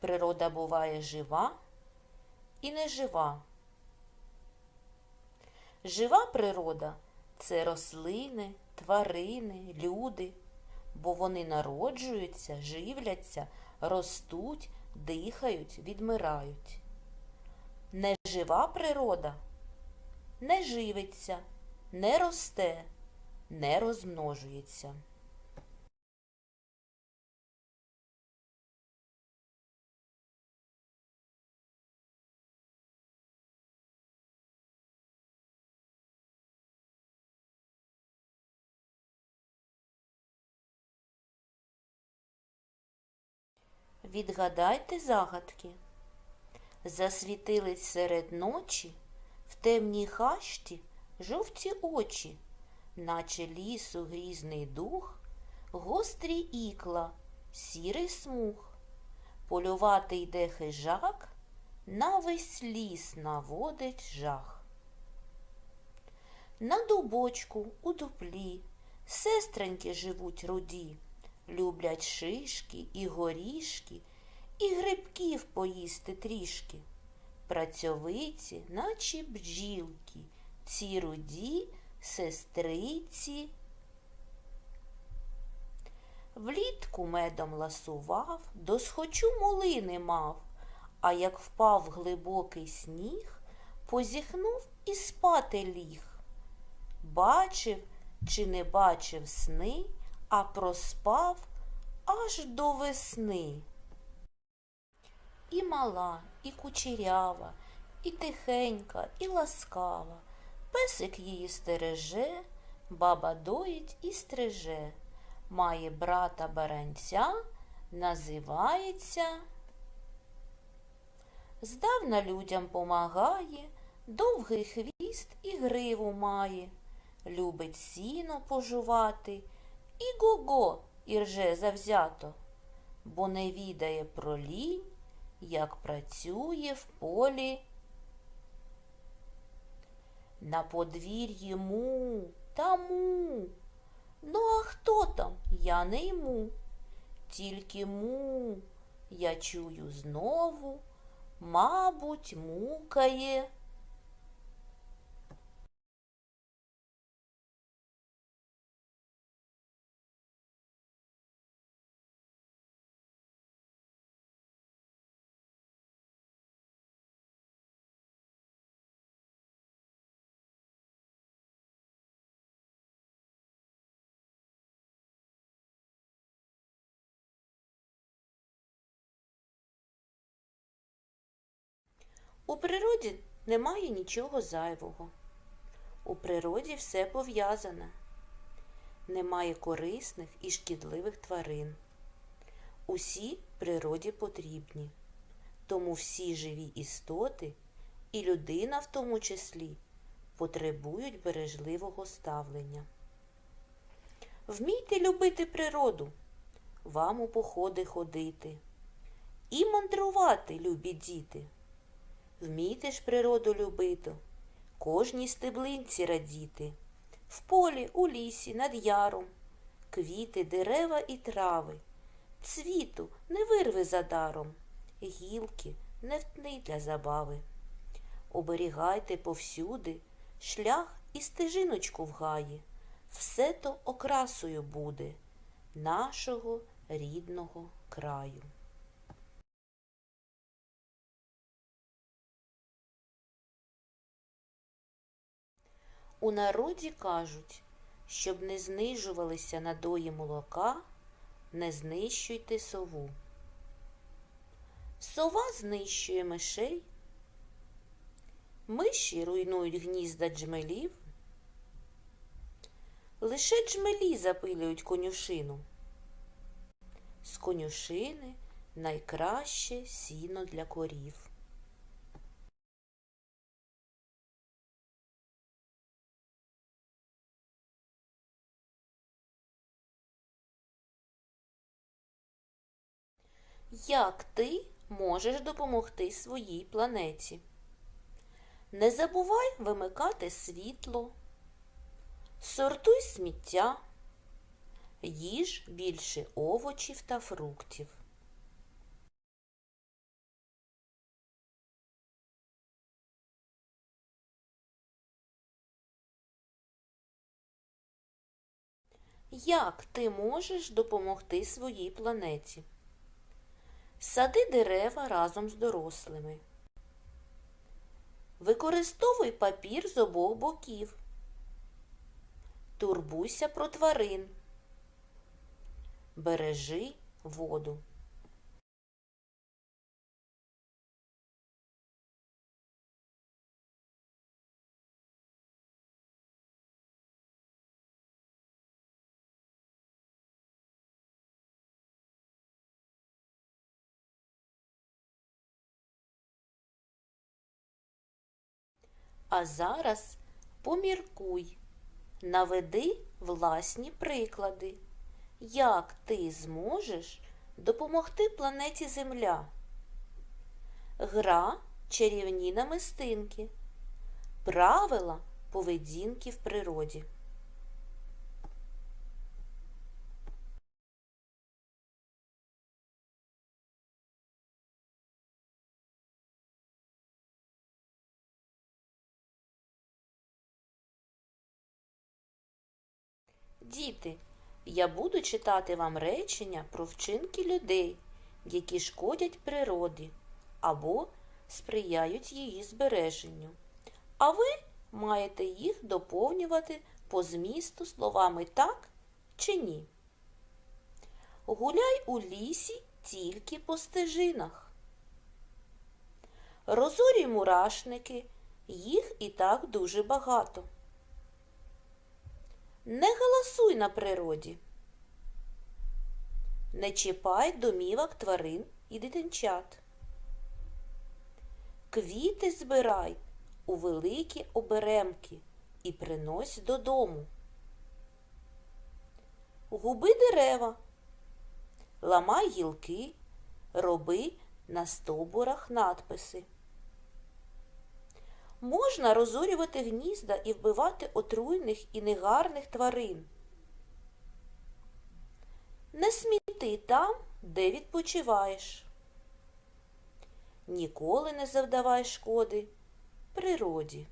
Природа буває жива і нежива. Жива природа це рослини, тварини, люди, бо вони народжуються, живляться, ростуть, дихають, відмирають. Нежива природа не живиться, не росте, не розмножується. Відгадайте загадки. Засвітились серед ночі в темній хащі жовті очі, наче лісу грізний дух, гострі ікла, сірий смуг. Полювати йде хижак, на весь ліс наводить жах. На дубочку у дуплі сестреньки живуть руді, люблять шишки і горішки, і грибків поїсти трішки. Працьовиці, наче бджілки, ці руді сестриці. Влітку медом ласував, досхочу молини мав, а як впав глибокий сніг, позіхнув і спати ліг. Бачив чи не бачив сни, а проспав аж до весни. І мала, і кучерява, і тихенька, і ласкава. Песик її стереже, баба доїть і стриже. Має брата баранця, називається. Здавна людям помагає, довгий хвіст і гриву має. Любить сіно пожувати, і го-го і рже завзято, бо не відає про лінь, як працює в полі. На подвір'ї му та му. Ну, а хто там? Я не йму. Тільки му я чую знову, мабуть, мукає. У природі немає нічого зайвого. У природі все пов'язане. Немає корисних і шкідливих тварин. Усі природі потрібні. Тому всі живі істоти, і людина в тому числі, потребують бережливого ставлення. Вмійте любити природу, вам у походи ходити і мандрувати, любі діти. Вмійте ж природу любити, кожній стеблинці радіти, в полі, у лісі, над яром, квіти, дерева і трави, цвіту не вирви за даром, гілки не втни для забави. Оберігайте повсюди шлях і стежиночку в гаї, все то окрасою буде нашого рідного краю. У народі кажуть, щоб не знижувалися надої молока, не знищуйте сову. Сова знищує мишей, миші руйнують гнізда джмелів, лише джмелі запилюють конюшину. З конюшини найкраще сіно для корів. Як ти можеш допомогти своїй планеті? Не забувай вимикати світло, сортуй сміття, їж більше овочів та фруктів. Як ти можеш допомогти своїй планеті? Сади дерева разом з дорослими. Використовуй папір з обох боків. Турбуйся про тварин. Бережи воду. А зараз поміркуй, наведи власні приклади, як ти зможеш допомогти планеті Земля. Гра чарівні намистинки, правила поведінки в природі. Діти, я буду читати вам речення про вчинки людей, які шкодять природі або сприяють її збереженню. А ви маєте їх доповнювати по змісту словами так чи ні. Гуляй у лісі тільки по стежинах. Розорі мурашники, їх і так дуже багато. Не галасуй на природі. Не чіпай домівок тварин і дитинчат. Квіти збирай у великі оберемки і принось додому. Губи дерева, ламай гілки, роби на стовбурах надписи. Можна розорювати гнізда і вбивати отруйних і негарних тварин. Не сміти там, де відпочиваєш. Ніколи не завдавай шкоди природі.